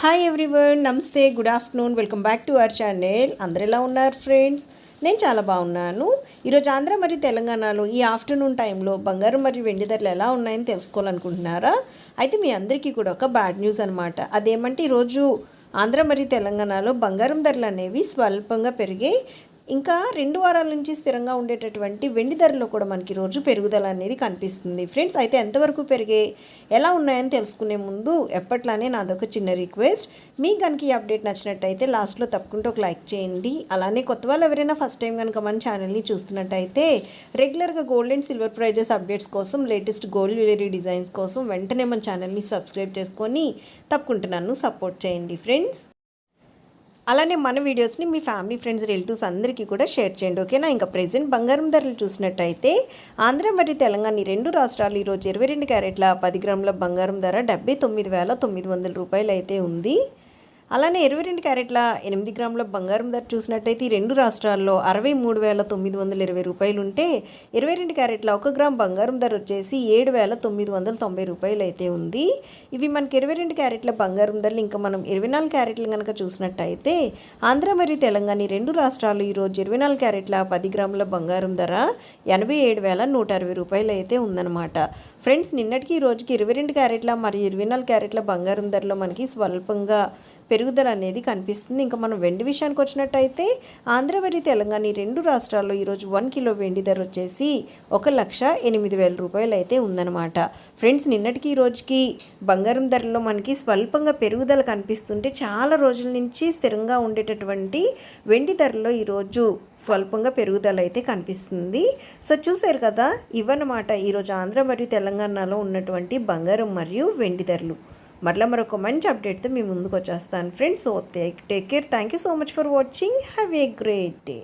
Hi everyone నమస్తే good afternoon welcome back to our channel అందరు ఎలా ఉన్నారు ఫ్రెండ్స్ నేను చాలా బాగున్నాను. ఈరోజు ఆంధ్ర మరియు తెలంగాణలో ఈ ఆఫ్టర్నూన్ టైంలో బంగారం మరియు వెండి ధరలు ఎలా ఉన్నాయని తెలుసుకోవాలనుకుంటున్నారా? అయితే మీ అందరికీ కూడా ఒక బ్యాడ్ న్యూస్ అనమాట అదేమంటే ఈరోజు ఆంధ్ర మరియు తెలంగాణలో బంగారం ధరలు అనేవి స్వల్పంగా పెరిగాయి. ఇంకా రెండు వారాల నుంచి స్థిరంగా ఉండేటటువంటి వెండి ధరలో కూడా మనకి రోజు పెరుగుదల అనేది కనిపిస్తుంది. ఫ్రెండ్స్ అయితే ఎంతవరకు పెరిగే ఎలా ఉన్నాయని తెలుసుకునే ముందు ఎప్పట్లానే నాదొక చిన్న రిక్వెస్ట్. మీకు కనుక ఈ అప్డేట్ నచ్చినట్టయితే లాస్ట్లో తప్పకుండా ఒక లైక్ చేయండి. అలానే కొత్త వాళ్ళు ఎవరైనా ఫస్ట్ టైం కనుక మన ఛానల్ని చూస్తున్నట్టయితే రెగ్యులర్గా gold and silver prices updates కోసం లేటెస్ట్ గోల్డ్ జ్యువెలరీ డిజైన్స్ కోసం వెంటనే మన ఛానల్ని సబ్స్క్రైబ్ చేసుకొని తప్పకుండా నన్ను సపోర్ట్ చేయండి. ఫ్రెండ్స్ అలానే మన వీడియోస్ని మీ ఫ్యామిలీ ఫ్రెండ్స్ రిలేటివ్స్ అందరికీ కూడా షేర్ చేయండి ఓకేనా? ఇంకా ప్రెసెంట్ బంగారం ధరలు చూసినట్టయితే ఆంధ్ర మరియు తెలంగాణ రెండు రాష్ట్రాలు ఈరోజు ఇరవై రెండు క్యారెట్ల పది గ్రాముల బంగారం ధర డెబ్బై తొమ్మిది వేల తొమ్మిది వందల రూపాయలు అయితే ఉంది. అలానే ఇరవై రెండు క్యారెట్ల ఎనిమిది గ్రాముల బంగారం ధర చూసినట్టయితే ఈ రెండు రాష్ట్రాల్లో అరవై మూడు వేల తొమ్మిది వందల ఇరవై రూపాయలు ఉంటే ఇరవై రెండు క్యారెట్ల ఒక గ్రామ్ బంగారం ధర వచ్చేసి ఏడు వేల తొమ్మిది వందల తొంభై రూపాయలు అయితే ఉంది. ఇవి మనకి ఇరవై రెండు క్యారెట్ల బంగారం ధరలు ఇంకా మనం ఇరవై నాలుగు క్యారెట్లు కనుక చూసినట్టయితే ఆంధ్ర మరియు తెలంగాణ రెండు రాష్ట్రాలు ఈరోజు ఇరవై నాలుగు క్యారెట్ల పది గ్రాముల బంగారం ధర ఎనభై ఏడు వేల నూట అరవై రూపాయలు అయితే ఉందన్నమాట. ఫ్రెండ్స్ నిన్నటికి ఈ రోజుకి ఇరవై రెండు క్యారెట్ల మరియు ఇరవై నాలుగు క్యారెట్ల బంగారం ధరలో మనకి స్వల్పంగా పెరుగుదల అనేది కనిపిస్తుంది. ఇంకా మనం వెండి విషయానికి వచ్చినట్టయితే ఆంధ్ర మరియు తెలంగాణ ఈ రెండు రాష్ట్రాల్లో ఈరోజు వన్ కిలో వెండి ధర వచ్చేసి ఒక లక్ష ఎనిమిది వేల రూపాయలు అయితే ఉందన్నమాట. ఫ్రెండ్స్ నిన్నటికి ఈ రోజుకి బంగారం ధరలో మనకి స్వల్పంగా పెరుగుదల కనిపిస్తుంటే చాలా రోజుల నుంచి స్థిరంగా ఉండేటటువంటి వెండి ధరలో ఈరోజు స్వల్పంగా పెరుగుదల అయితే కనిపిస్తుంది. సో చూసారు కదా ఇవన్నమాట ఈరోజు ఆంధ్ర మరియు తెలంగాణలో ఉన్నటువంటి బంగారం మరియు వెండి ధరలు. మరలా మరొక మంచి అప్డేట్తో మీ ముందుకు వచ్చేస్తాను. Friends so take care thank you so much for watching have a great day